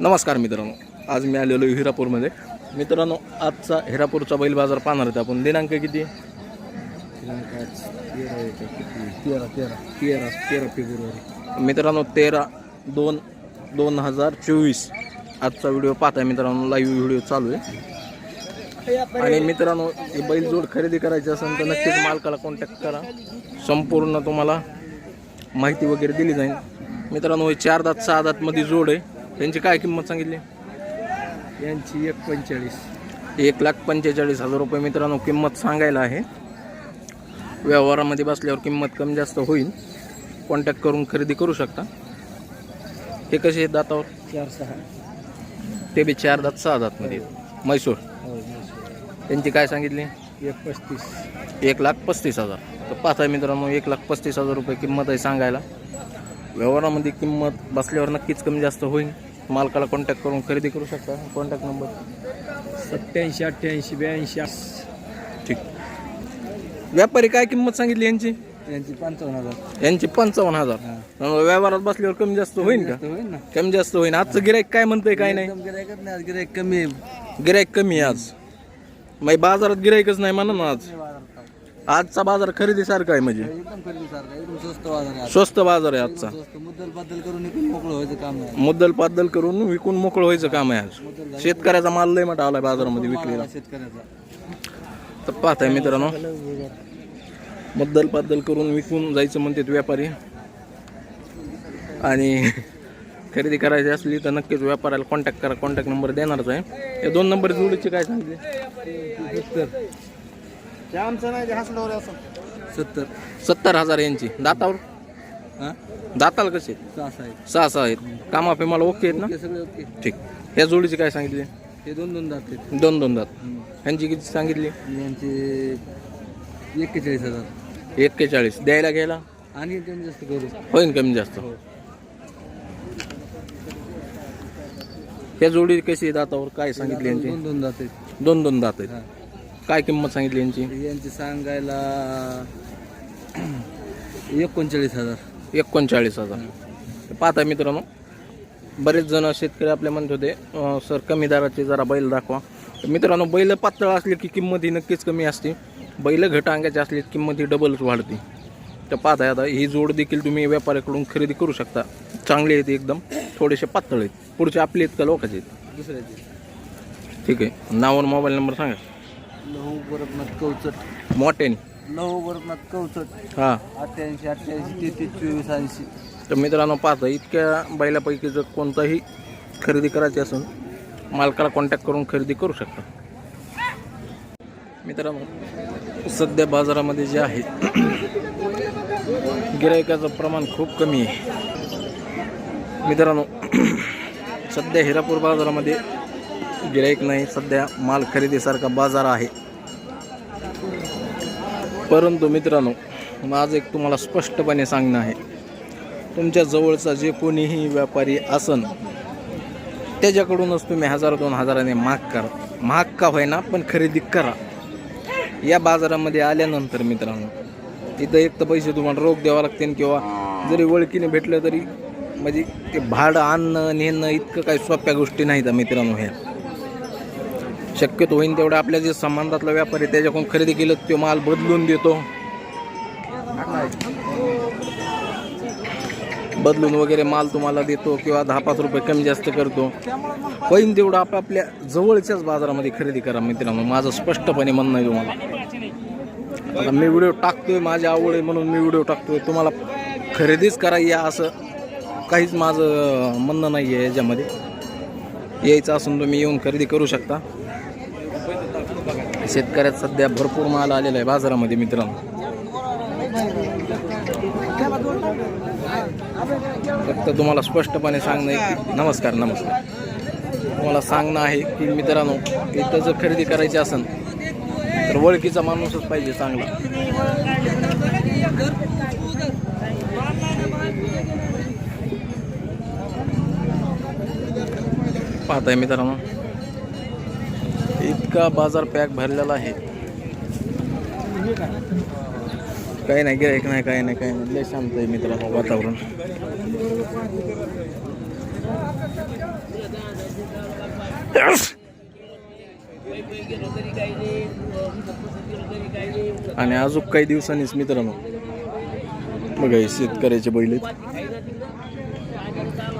नमस्कार मित्रांनो. आज मी आलेलो आहे हिरापूरमध्ये. मित्रांनो आजचा हिरापूरचा बैल बाजार पाहणार आहे आपण. दिनांक किती? तेरा तेरा तेरा. तेरा फेब्रुवारी. मित्रांनो तेरा दोन दोन हजार चोवीस. आजचा व्हिडिओ पाहताय मित्रांनो. लाईव्ह व्हिडिओ चालू आहे. आणि मित्रांनो ही बैल जोड खरेदी करायची असेल तर नक्कीच मालकाला कॉन्टॅक्ट करा. संपूर्ण तुम्हाला माहिती वगैरे दिली जाईल. मित्रांनो हे चार दात सहा दातमध्ये जोड आहे. त्यांची काय किंमत सांगितली? यांची एक पंचेचाळीस. एक लाख पंचेचाळीस हजार रुपये मित्रांनो किंमत सांगायला आहे. व्यवहारामध्ये बसल्यावर किंमत कमी जास्त होईल. कॉन्टॅक्ट करून खरेदी करू शकता. हे कसे आहेत दातावर? चार सहा. ते बी चार दात सहा दातमध्ये म्हैसूर. हो त्यांची काय सांगितली? एक पस्तीस. एक लाख पस्तीस हजार. तर पाहताय मित्रांनो एक लाख पस्तीस हजार रुपये किंमत आहे सांगायला. व्यवहारामध्ये किंमत बसल्यावर नक्कीच कमी जास्त होईल. मालकाला कॉन्टॅक्ट करून खरेदी करू शकता. कॉन्टॅक्ट नंबर सत्याऐंशी अठ्ठ्याऐंशी ब्याऐंशी ठीक. व्यापारी काय किंमत सांगितली यांची? यांची पंचावन्न हजार. यांची पंचावन्न हजार. व्यवहारात बसल्यावर कमी जास्त होईल का? होईल ना. कमी जास्त होईल आजचं गिराईक काय म्हणतंय काय नाही? गिरायकच नाही आज गिरायक कमी आहे. गिराईक कमी आहे आज. मग बाजारात गिराईकच नाही म्हणा ना आज. आजचा बाजार खरेदीसारखा आहे म्हणजे. एकदम खरेदी सारखा एकदम स्वस्त बाजार आहे आज. स्वस्त बाजार आहे आजचा. स्वस्त. मुद्दलबद्दल करून इकडून मोकळं व्हायचं काम नाही मुद्दल पाद्दल करून विकून मोकळं व्हायचं काम आहे आज. शेतकऱ्याचा माल लय मोठा आलाय बाजारामध्ये विकलेला शेतकऱ्याचा. तर पाहताय मित्रांनो. मुद्दल पाद्दल करून विकून जायचं म्हणतात व्यापारी. आणि खरेदी करायची असली तर नक्कीच व्यापाऱ्याला कॉन्टॅक्ट करा. कॉन्टॅक्ट नंबर देणारच आहे. या दोन नंबर जोडीचे काय सांगते? आमचं नाही हसल्यावर असं. सत्तर. सत्तर हजार यांची. दातावर? हा? दाताल कसे? सहा सहा आहे सहा सहा आहेत. कामाफे मला ओके आहेत ना? सगळे ओके. ठीक. या जोडीचे काय सांगितले? हे दोन दोन दात आहेत. दोन दोन दात. ह्यांची किती सांगितली? यांचे एक्केचाळीस हजार. एक्केचाळीस. द्यायला घ्यायला? आणि कमी जास्त करू. होईन कमी जास्त. या जोडी कशी आहे दातावर? काय सांगितली यांची? दोन दोन दात आहेत. दोन दोन दात आहेत. हा. काय किंमत सांगितली यांची? यांचे सांगायला एकोणचाळीस हजार. एकोणचाळीस हजार. पाहता मित्रांनो बरेच जण शेतकरी आपल्या म्हणत होते अं, सर कमी दराचे जरा बैल दाखवा. तर मित्रांनो बैल पातळ असले की किंमत ही नक्कीच कमी असते. बैल घट अंगाची असली की किंमत ही डबलच वाढते. तर पाहताय आता ही जोड देखील तुम्ही व्यापाऱ्याकडून खरेदी करू शकता. चांगली आहेत एकदम थोडेसे पातळ आहेत. पुढचे आपले आहेत का लोकांचे आहेत? दुसऱ्याचे. ठीक आहे. नाव आणि मोबाईल नंबर सांगा. लहू गोरखनाथ कवचट. मोठ्याने? लहू गोरखनाथ कवचट. हां. अठ्ठ्याऐंशी अठ्ठ्याऐंशी तेहतीस चोवीस ऐंशी. तर मित्रांनो पाहता इतक्या बैलापैकी जर कोणताही खरेदी करायची असेल मालकाला कॉन्टॅक्ट करून खरेदी करू शकता. मित्रांनो सध्या बाजारामध्ये जे आहे गिरायकाचं प्रमाण खूप कमी आहे. मित्रांनो सध्या हिरापूर बाजारामध्ये गिराईक नाही सध्या माल खरेदीसारखा बाजार आहे. परंतु मित्रांनो माझं एक तुम्हाला स्पष्टपणे सांगणं आहे. तुमच्या जवळचा जे कोणीही व्यापारी असन त्याच्याकडूनच तुम्ही हजार दोन हजाराने महाग करा. महाग का होईना पण खरेदी करा. या बाजारामध्ये आल्यानंतर मित्रांनो तिथं एक तर पैसे तुम्हाला रोख द्यावा लागतील किंवा जरी ओळखीने भेटलं तरी म्हणजे ते भाडं आणणं नेणं इतकं काही सोप्या गोष्टी नाहीत मित्रांनो ह्या. शक्यतो होईन तेवढं आपल्या जे संबंधातला व्यापारी त्याच्याकडून खरेदी केलं तो माल बदलून देतो. बदलून वगैरे माल तुम्हाला देतो किंवा दहा पाच रुपये कमी जास्त करतो. होईन तेवढं आपापल्या जवळच्याच बाजारामध्ये खरेदी करा मित्रांनो माझं स्पष्टपणे म्हणणं आहे तुम्हाला. आता मी व्हिडिओ टाकतोय माझी आवड आहे म्हणून मी व्हिडिओ टाकतोय. तुम्हाला खरेदीच करा या असं काहीच माझं म्हणणं नाही आहे याच्यामध्ये. यायचं असून तुम्ही येऊन खरेदी करू शकता. शेतकऱ्यात सध्या भरपूर माल आलेला आहे बाजारामध्ये मित्रांनो. फक्त तुम्हाला स्पष्टपणे सांगणं की नमस्कार नमस्कार. तुम्हाला सांगणं आहे की मित्रांनो इथं जर खरेदी करायची असेल तर ओळखीचा माणूसच पाहिजे चांगला. पाहताय मित्रांनो. इतका बाजार पॅक भरलेला आहे. काही नाही गिरायक नाही काही नाही काही नाही. लय शांत आहे मित्र वातावरण. आणि अजून काही दिवसांनीच मित्रांनो बघा हे शेतकऱ्याचे बैल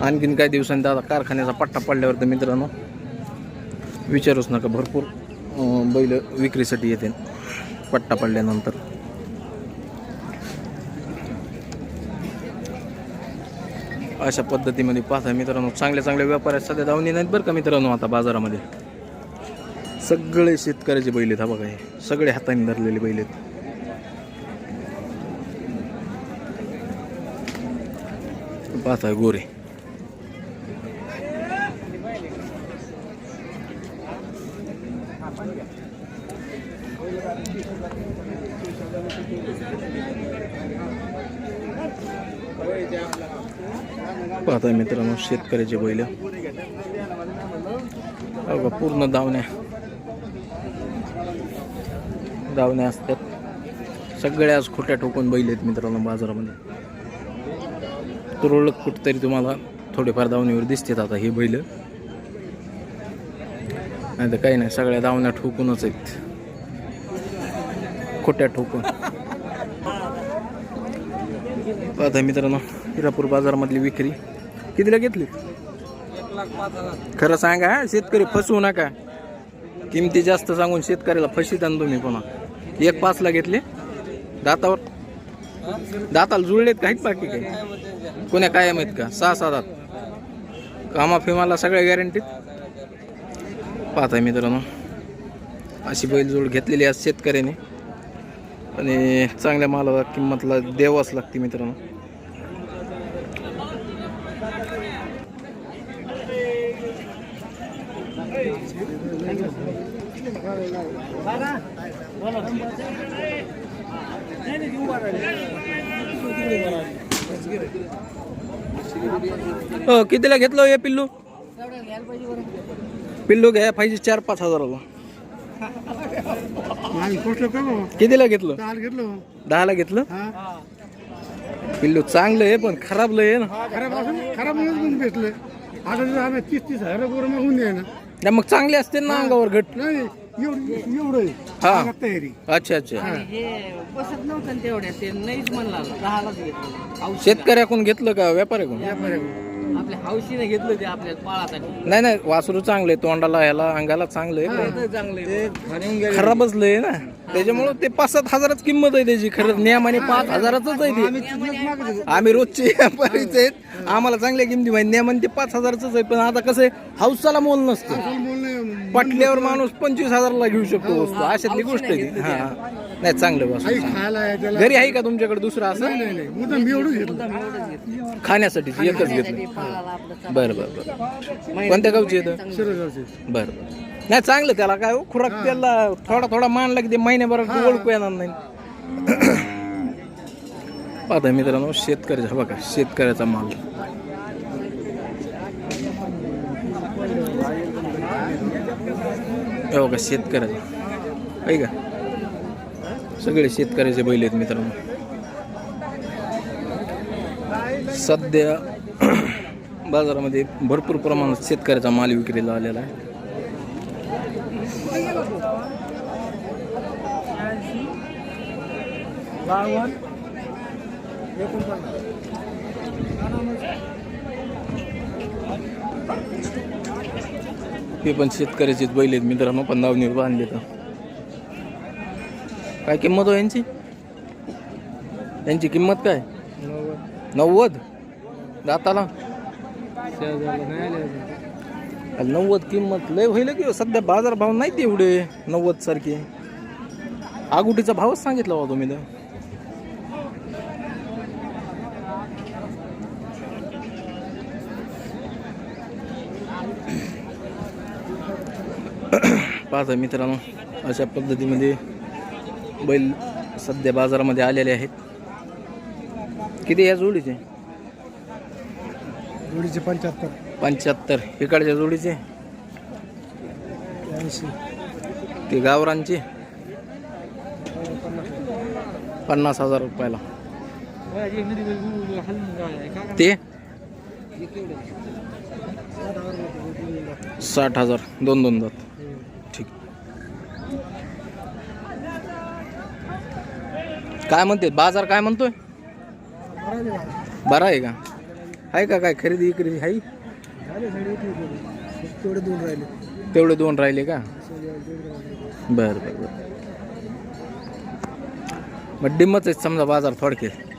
आणखीन काही दिवसांनी दादा कारखान्याचा पट्टा पडल्यावर तर मित्रांनो विचारूच नका भरपूर. बैल विक्रीसाठी येते. पट्टा पडल्यानंतर. अशा पद्धतीमध्ये पाहता मित्रांनो चांगल्या चांगल्या व्यापाऱ्या सध्या धावणी नाहीत बरं का मित्रांनो आता बाजारामध्ये. सगळे शेतकऱ्याचे बैल आहेत हा बघा हे. सगळे हाताने धरलेले बैल आहेत. पाहता गोरे. पाहताय मित्रांनो शेतकऱ्याचे बैल. बघा पूर्ण दावण्या दावण्या असतात. सगळ्या आज खोट्या ठोकून बैल आहेत मित्रांनो बाजारामध्ये. तुरळक कुठतरी तुम्हाला थोडेफार दावणीवर दिसतात आता हे बैल. नाही तर काही नाही सगळ्या दावण्या ठोकूनच आहेत. खोट्या ठोकून. पाहता मित्रांनो हिरापूर बाजारामधली विक्री. कितीला घेतली? खरं सांगा हा, शेतकरी फसवू नका. किमती जास्त सांगून शेतकऱ्याला फशीत आण तुम्ही पुन्हा. एक पाचला घेतले. दातावर? दाताला जुळलेत काहीच बाकी काही? कोण्या कायम आहेत का? सहा सहा दात कामा फिमाला सगळ्या गॅरंटीत पाहताय मित्रांनो. अशी बैलजोड घेतलेली आहे शेतकऱ्याने. आणि चांगल्या मालाला किंमतला द्यावाच लागते मित्रांनो. हो कितीला घेतलं हे पिल्लू? पिल्लू घ्या पाहिजे चार पाच हजाराला. कितीला घेतलं? दहाला घेतलं. पिल्लू चांगलं आहे पण खराब लय आहे ना. खराब असून खराब भेटले. आता तीस तीस हजार मग चांगले असते ना अंगावर घट नाही. एवढं एवढं आहे. हा. सांगा तयारी. अच्छा अच्छा. हे. बसत नव्हतं ना तेवढ्या ते नाहीच म्हणला दहालाच घेतलं. हौशी शेतकऱ्याकडून घेतलं का व्यापाऱ्याकडून? आपल्या हौशीने घेतलं ते आपल्या पाळासाठी. नाही नाही वासरू चांगले तोंडाला ह्याला अंगाला चांगलं चांगले खराबच लय आहे ना. त्याच्यामुळं ते पाच सात हजारच किंमत आहे त्याची खरं. नियमाने पाच हजाराच आहे ते. आम्ही रोजचे व्यापारीच आहेत. आम्हाला चांगल्या किमती माहिती नियमाने ते पाच हजारच आहे. पण आता कसं आहे हौसाला मोल नसतं. पटल्यावर माणूस पंचवीस हजारला घेऊ शकतो वस्तू. अशातली गोष्ट आहे ती. हा. नाही चांगलं बस. खायला आहे त्याला. घरी आहे का तुमच्याकडे दुसरं असं? नाही नाही मुद्दाम एवढं घेतलं. खाण्यासाठी एकच घेतलं. बरं बरं बरं. कोणत्या गावची येतं शिरोगावचे. बरं बरं. नाही चांगलं त्याला काय हो, खुराक त्याला थोडा थोडा मानला की ते महिन्याभरात ओळखू येणार नाही. पाहता मित्रांनो शेतकऱ्याचा बघा शेतकऱ्याचा माल. हो हे बघा शेतकऱ्याचं. आहे का? सगळे शेतकऱ्याचे बैल आहेत मित्रांनो. सध्या बाजारामध्ये भरपूर प्रमाणात शेतकऱ्याचा माल विक्रीला आलेला आहे. हे पण शेतकऱ्याचेच बैल आहेत मित्रांनो पण नाव बांधले तर. काय किंमत हो यांची? यांची किंमत काय? नव्वद. दाताला? नव्वद किंमत लय होईल की हो. सध्या बाजार भाव नाही एवढे नव्वद सारखे. आगुटीचा भावच सांगितला होता तुम्ही तर. पाहता मित्रांनो अशा पद्धतीमध्ये बैल सध्या बाजारामध्ये आलेले आहेत. किती या जोडीचे? जोडीचे पंच्याहत्तर. पंच्याहत्तर. इकडच्या जोडीचे? ते गावरांचे पन्नास हजार रुपयाला. ते? साठ हजार. दोन दोन दात काय म्हणते? बाजार काय म्हणतोय? बरा आहे का? आहे का काय खरेदी विक्री? आहे? तेवढे दोन राहिले तेवढे दोन राहिले का? बर बर बर. मग डिम्मच आहे समजा बाजार थोडक्यात.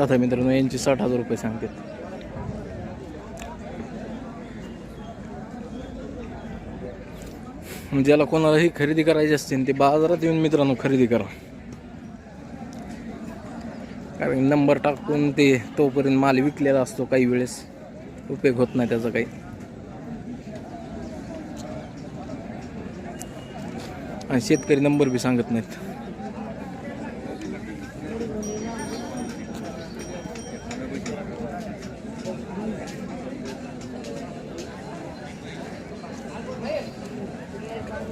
आता मित्रांनो यांची साठ हजार रुपये सांगतात. ज्याला कोणालाही खरेदी करायची असते ते बाजारात येऊन मित्रांनो खरेदी करा. कारण नंबर टाकून ते तोपर्यंत माल विकलेला असतो काही वेळेस. उपयोग होत नाही त्याचा काही. आणि शेतकरी नंबर बी सांगत नाहीत.